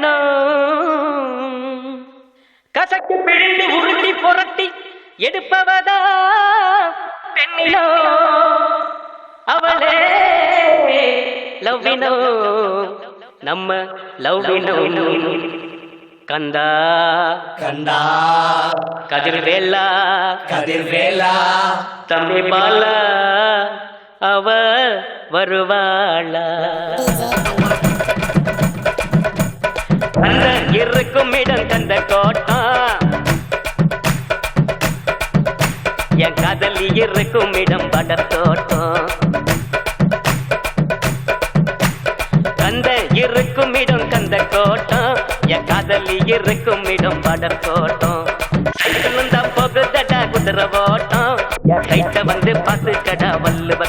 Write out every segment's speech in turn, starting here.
வேணும் கசக்கு பிழிந்து உருட்டி புரட்டி எடுப்பவதா பெண்ணிலோ? அவளே லவ்வினோ? நம்ம லவ்வினோ? கந்தா. கண்டா கதிர்வேலா. கதிர்வேலா. தம்பி பாலா அவ வருவாளா. அந்த இருக்கும் இடம் தந்த கோட்டம் என் காதல் இருக்கும் இடம் படத்தோட்டம் கந்த இருக்கும் இடம் கந்த கோட்டம் என் காதல் இருக்கும் இடம் படத்தோட்டம் தோட்டம் தான் போகுதடா குதிரை ஓட்டம். கைட்ட வந்து பார்த்து கடா வல்லுவ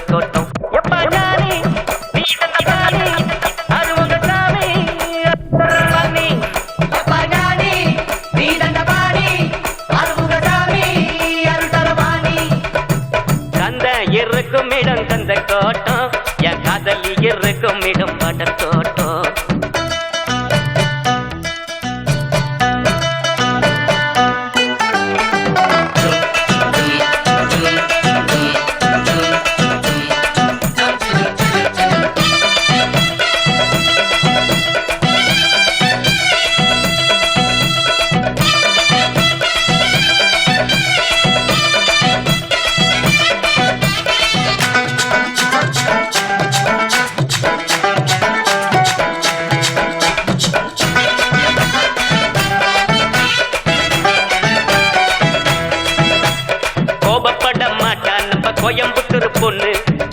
என் காதலி இருக்கும் இடம் படத்தோட்டம்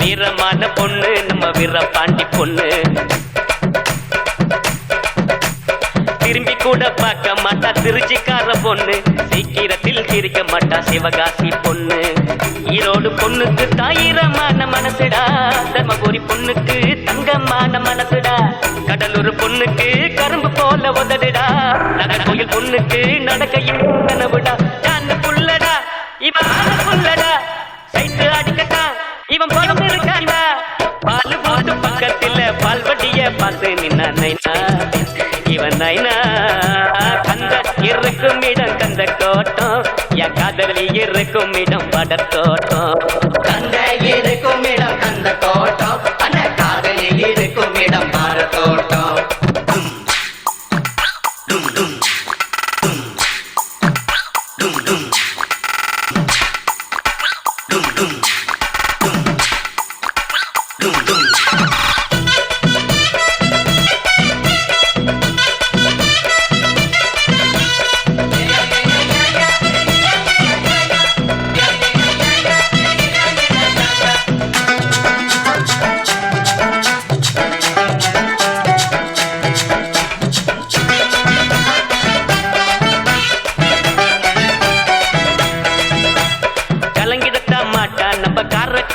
வீரமான பொண்ணு நம்ம வீர பாண்டி பொண்ணு. திரும்பி கூட பார்க்க மாட்டா திருச்சிக்கார பொண்ணு. சீக்கிரத்தில் சிரிக்க மாட்டா சிவகாசி பொண்ணு. ஈரோடு பொண்ணுக்கு தாயிரமான மனசுடா தர்மபுரி பொண்ணுக்கு தங்கமான மனசுடா. கடலூர் பொண்ணுக்கு கரும்பு போல உதடுடா. கோயில் பொண்ணுக்கு நடக்கையும் கனவுடா. நான் புள்ளடா இவன் பால்வட்டிய பார்த்து நின்னா நைனா. இவன் நைனா. கந்த இருக்கும் இடம் கந்த கோட்டம் என் காதலி இருக்கும் இடம் படத்தோட்டம் கந்த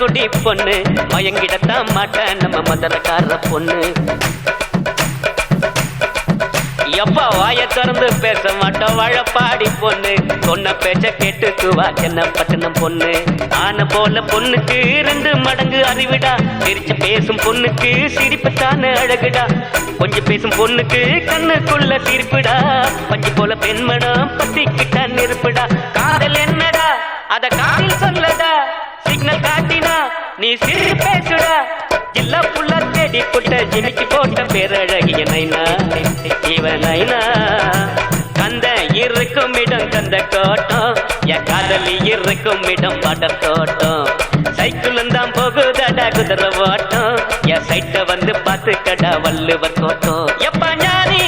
காரக்குடி பொண்ணு. மயங்கிடத்தான் மாட்டா நம்ம மதுரக்கார பொண்ணு. எப்பா வாய திறந்து பேச மாட்டோம். வாழப்பாடி பொண்ணு. சொன்ன பேச்ச கேட்டுக்குவா என்ன பட்டணம் பொண்ணு? ஆன போல பொண்ணுக்கு ரெண்டு மடங்கு அறிவிடா. சிரிச்சு பேசும் பொண்ணுக்கு சிரிப்பு தானே அழகுடா. கொஞ்சம் பேசும் பொண்ணுக்கு கண்ணுக்குள்ள சிரிப்புடா. பஞ்சு போல பெண்மணம் பத்திக்கிட்ட நீ சிரிச்சு பேசுடா எல்லா புள்ள தேடி போட்ட ஜிமிக்கு போட்ட பேரழகிய நைனா இவன் நைனா கந்த இருக்கும் இடம் கந்த கோட்டம். என் காதலி இருக்கும் இடம் படர் தோட்டம். சைக்கிளும் தான் போகுதடா குதிரை ஓட்டம். என் சைட்டை வந்து பார்த்து கடா வள்ளுவர் தோட்டம். எப்ப ஞானி?